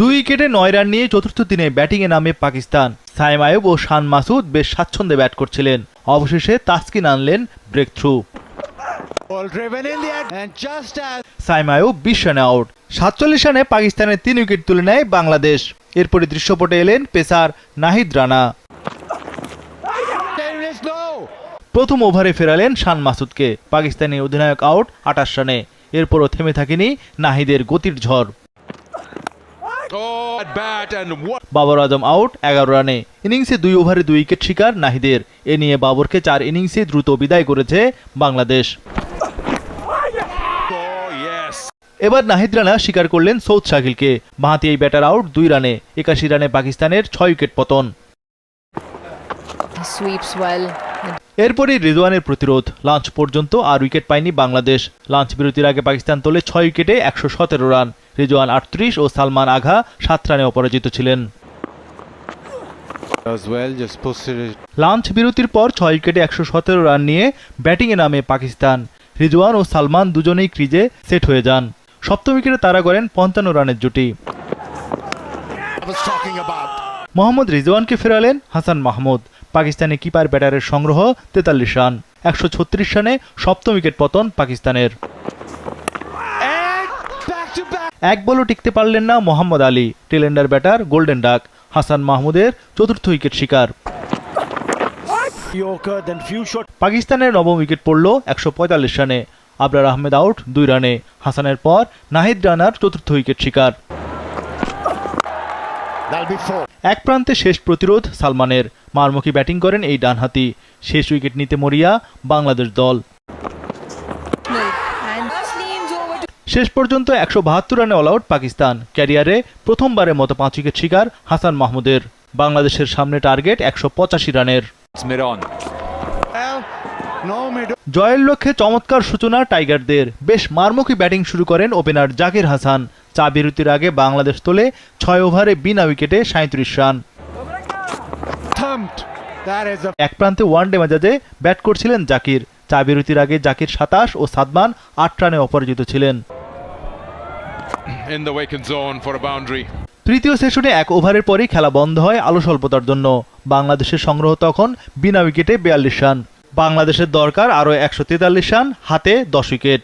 দুই উইকেটে নয় রান নিয়ে চতুর্থ দিনে ব্যাটিংয়ে নামে পাকিস্তান। সাইম আয়ুব ও শান মাসুদ বেশ স্বাচ্ছন্দ্যে ব্যাট করছিলেন। অবশেষে তাসকিন আনলেন ব্রেক থ্রু সাইম আয়ুব বিশ রানে আউট। সাতচল্লিশ রানে পাকিস্তানের তিন উইকেট তুলে নেয় বাংলাদেশ। এরপরে দৃশ্যপটে এলেন পেসার নাহিদ রানা. প্রথম ওভারে ফেরালেন শান মাসুদকে। পাকিস্তানি অধিনায়ক আউট আটাশ রানে। এরপরও থেমে থাকেনি নাহিদের গতির ঝড়। বাবর আজম আউট এগারো রানে। ইনিংসে দুই ওভারে দুই উইকেট শিকার নাহিদের। এ নিয়ে বাবরকে চার ইনিংসে দ্রুত বিদায় করেছে বাংলাদেশ। Oh, এবার নাহিদ রানা স্বীকার করলেন সৌদ শাকিলকে। বাঁহাতি এই ব্যাটার আউট দুই রানে। একাশি রানে পাকিস্তানের ছয় উইকেট পতন। Sweeps well. এরপরই রিজওয়ানের প্রতিরোধ। লাঞ্চ পর্যন্ত আর উইকেট পায়নি বাংলাদেশ। লাঞ্চ বিরতির আগে পাকিস্তান তোলে ছয় উইকেটে একশো সতেরো রান। রিজওয়ান আটত্রিশ ও সালমান আঘা সাত রানে অপরাজিত ছিলেন. লাঞ্চ বিরতির পর ছয় উইকেটে একশো সতেরো রান নিয়ে ব্যাটিংয়ে নামে পাকিস্তান। রিজওয়ান ও সালমান দুজনেই ক্রিজে সেট হয়ে যান। সপ্তম উইকেটে তারা করেন পঞ্চান্ন রানের জুটি. মোহাম্মদ রিজওয়ানকে ফেরালেন হাসান মাহমুদ। পাকিস্তানি কিপার ব্যাটারের সংগ্রহ তেতাল্লিশ রান। একশো ছত্রিশ রানে সপ্তম উইকেট পতন পাকিস্তানের. এক বলও টিকতে পারলেন না Mohammad Ali tailender batter golden duck Hasan মাহমুদের চতুর্থ উইকেট শিকার। পাকিস্তানের নবম উইকেট পড়ল একশো পঁয়তাল্লিশ রানে। আবরার আহমেদ আউট দুই রানে। হাসানের পর নাহিদ রানার চতুর্থ উইকেট শিকার. এক প্রান্তে শেষ প্রতিরোধ সালমানের। মারমুখী ব্যাটিং করেন এই ডানহাতি। শেষ উইকেট নিতে মরিয়া বাংলাদেশ দল। শেষ পর্যন্ত একশো বাহাত্তর রানে অল আউট পাকিস্তান। ক্যারিয়ারে প্রথমবারের মতো পাঁচ উইকেট শিকার হাসান মাহমুদের। বাংলাদেশের সামনে টার্গেট একশো পঁচাশি রানের. জয়ের লক্ষ্যে চমৎকার সূচনা টাইগারদের। বেশ মারমুখী ব্যাটিং শুরু করেন ওপেনার জাকির হাসান। চা বিরতির আগে বাংলাদেশ তোলে ছয় ওভারে বিনা উইকেটে সাঁত্রিশ রান। এক প্রান্তে ওয়ানডে মেজাজে ব্যাট করছিলেন জাকির। চা বিরতির আগে জাকির সাতাশ ও সাদমান আট রানে অপরাজিত ছিলেন। In the vacant zone for a boundary. তৃতীয় সেশনে এক ওভারের পরই খেলা বন্ধ হয় আলো স্বল্পতার জন্য। বাংলাদেশের সংগ্রহ তখন বিনা উইকেটে বিয়াল্লিশ রান। বাংলাদেশের দরকার আরও একশো তেতাল্লিশ রান হাতে দশ উইকেট।